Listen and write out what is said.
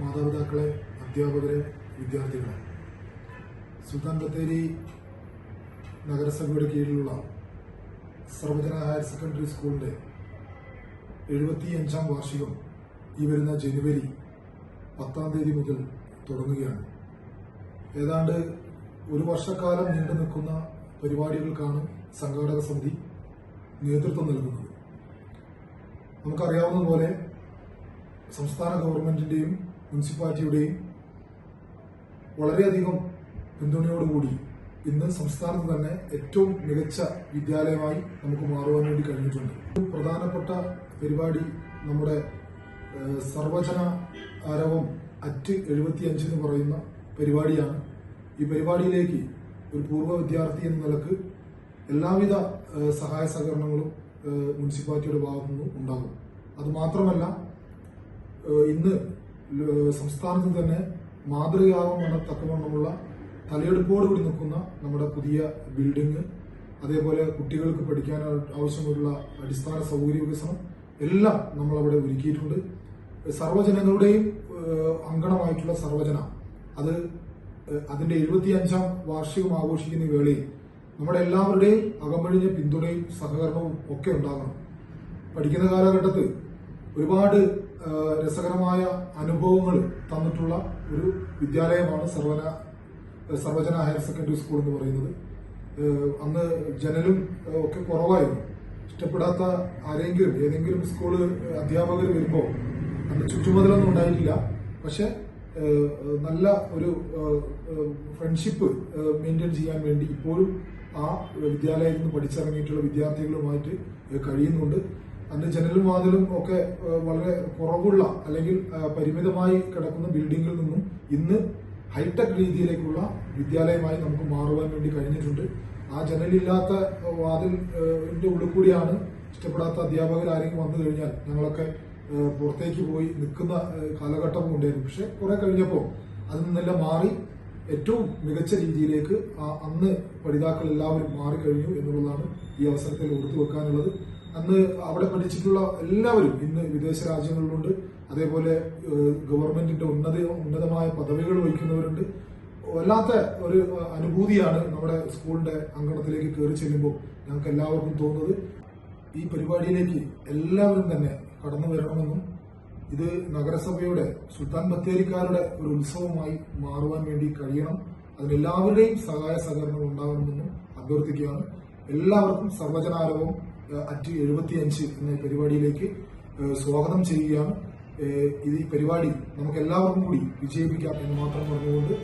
മാതാപിതാക്കളെ അധ്യാപകരെ വിദ്യാർത്ഥികളെ. സുൽത്താൻ ബത്തേരി നഗരസഭയുടെ കീഴിലുള്ള സർവജന ഹയർ സെക്കൻഡറി സ്കൂളിന്റെ എഴുപത്തിയഞ്ചാം വാർഷികം ഈ വരുന്ന ജനുവരി പത്താം തീയതി മുതൽ തുടങ്ങുകയാണ്. ഏതാണ്ട് ഒരു വർഷക്കാലം നീണ്ടു നിൽക്കുന്ന പരിപാടികൾക്കാണ് സംഘാടക സമിതി നേതൃത്വം നൽകുന്നത്. നമുക്കറിയാവുന്നതുപോലെ സംസ്ഥാന ഗവൺമെന്റിന്റെയും മുനിസിപ്പാലിറ്റിയുടെയും വളരെയധികം പിന്തുണയോടുകൂടി ഇന്ന് സംസ്ഥാനത്ത് തന്നെ ഏറ്റവും മികച്ച വിദ്യാലയമായി നമുക്ക് മാറുവാൻ വേണ്ടി കഴിഞ്ഞിട്ടുണ്ട്. പ്രധാനപ്പെട്ട പരിപാടി നമ്മുടെ സർവജന ആരവം അറ്റ് എഴുപത്തിയഞ്ച് എന്ന് പറയുന്ന പരിപാടിയാണ്. ഈ പരിപാടിയിലേക്ക് ഒരു പൂർവ വിദ്യാർത്ഥി എന്ന നിലയ്ക്ക് എല്ലാവിധ സഹായ സഹകരണങ്ങളും മുനിസിപ്പാലിറ്റിയുടെ ഭാഗത്തു നിന്നും ഉണ്ടാകും. അതുമാത്രമല്ല ഇന്ന് സംസ്ഥാനത്ത് തന്നെ മാതൃകയാവും എന്ന തക്കവണ്ണമുള്ള തലയെടുപ്പോടുകൂടി നിൽക്കുന്ന നമ്മുടെ പുതിയ ബിൽഡിംഗ് അതേപോലെ കുട്ടികൾക്ക് പഠിക്കാൻ ആവശ്യമുള്ള അടിസ്ഥാന സൗകര്യ വികസനം എല്ലാം നമ്മൾ അവിടെ ഒരുക്കിയിട്ടുണ്ട്. സർവജനങ്ങളുടെയും അങ്കണമായിട്ടുള്ള സർവജന. അത് അതിന്റെ അതിന്റെ എഴുപത്തിയഞ്ചാം വാർഷികം ആഘോഷിക്കുന്ന വേളയിൽ നമ്മുടെ എല്ലാവരുടെയും അകമഴിഞ്ഞ പിന്തുണയും സഹകരണവും ഒക്കെ ഉണ്ടാകണം. പഠിക്കുന്ന കാലഘട്ടത്തിൽ ഒരുപാട് രസകരമായ അനുഭവങ്ങൾ തന്നിട്ടുള്ള ഒരു വിദ്യാലയമാണ് സർവന സർവജന ഹയർ സെക്കൻഡറി സ്കൂൾ എന്ന് പറയുന്നത്. അന്ന് ജനലും ഒക്കെ കുറവായിരുന്നു. ഇഷ്ടപ്പെടാത്ത ആരെങ്കിലും ഏതെങ്കിലും സ്കൂൾ അധ്യാപകർ വരുമ്പോൾ അന്ന് ചുറ്റുമതിലൊന്നും ഉണ്ടായിട്ടില്ല. പക്ഷെ നല്ല ഒരു ഫ്രണ്ട്ഷിപ്പ് മെയിന്റെയിൻ ചെയ്യാൻ വേണ്ടി ഇപ്പോഴും ആ വിദ്യാലയത്തിൽ നിന്ന് പഠിച്ചിറങ്ങിയിട്ടുള്ള വിദ്യാർത്ഥികളുമായിട്ട് കഴിയുന്നുണ്ട്. അന്ന് ജനലും വാതിലും ഒക്കെ വളരെ കുറവുള്ള അല്ലെങ്കിൽ പരിമിതമായി കിടക്കുന്ന ബിൽഡിങ്ങിൽ നിന്നും ഇന്ന് ഹൈടെക് രീതിയിലേക്കുള്ള വിദ്യാലയമായി നമുക്ക് മാറുവാൻ വേണ്ടി കഴിഞ്ഞിട്ടുണ്ട്. ആ ജനലില്ലാത്ത ഏഹ് ഉള്ളിൽ കൂടിയാണ് ഇഷ്ടപ്പെടാത്ത അധ്യാപകർ ആരെങ്കിലും വന്നു കഴിഞ്ഞാൽ ഞങ്ങളൊക്കെ പുറത്തേക്ക് പോയി നിൽക്കുന്ന കാലഘട്ടം ഉണ്ടായിരുന്നു. പക്ഷെ കുറെ കഴിഞ്ഞപ്പോൾ അതിൽ നിന്നെല്ലാം മാറി ഏറ്റവും മികച്ച രീതിയിലേക്ക് അന്ന് പഠിതാക്കൾ എല്ലാവരും മാറിക്കഴിഞ്ഞു എന്നുള്ളതാണ് ഈ അവസരത്തിൽ ഓർത്തു വെക്കാനുള്ളത് അന്ന് അവിടെ പഠിച്ചിട്ടുള്ള എല്ലാവരും ഇന്ന് വിദേശ രാജ്യങ്ങളിലുണ്ട്. അതേപോലെ ഗവൺമെന്റിന്റെ ഉന്നത ഉന്നതമായ പദവികൾ വഹിക്കുന്നവരുണ്ട്. വല്ലാത്ത ഒരു അനുഭൂതിയാണ് നമ്മുടെ സ്കൂളിന്റെ അങ്കണത്തിലേക്ക് കയറി ചെല്ലുമ്പോൾ ഞങ്ങൾക്ക് എല്ലാവർക്കും തോന്നുന്നത്. ഈ പരിപാടിയിലേക്ക് എല്ലാവരും തന്നെ കടന്നു വരണമെന്നും ഇത് നഗരസഭയുടെ സുൽത്താൻ ബത്തേരിക്കാരുടെ ഒരു ഉത്സവമായി മാറുവാൻ വേണ്ടി കഴിയണം. അതിനെല്ലാവരുടെയും സഹായ സഹകരണം ഉണ്ടാകണമെന്നും അഭ്യർത്ഥിക്കുകയാണ്. എല്ലാവർക്കും സർവജനാരവം ഏഹ്, എഴുപത്തി അഞ്ച് എന്ന പരിപാടിയിലേക്ക് സ്വാഗതം ചെയ്യുകയാണ്. ഈ പരിപാടി നമുക്ക് എല്ലാവർക്കും കൂടി വിജയിപ്പിക്കാം എന്ന് മാത്രം പറഞ്ഞുകൊണ്ട്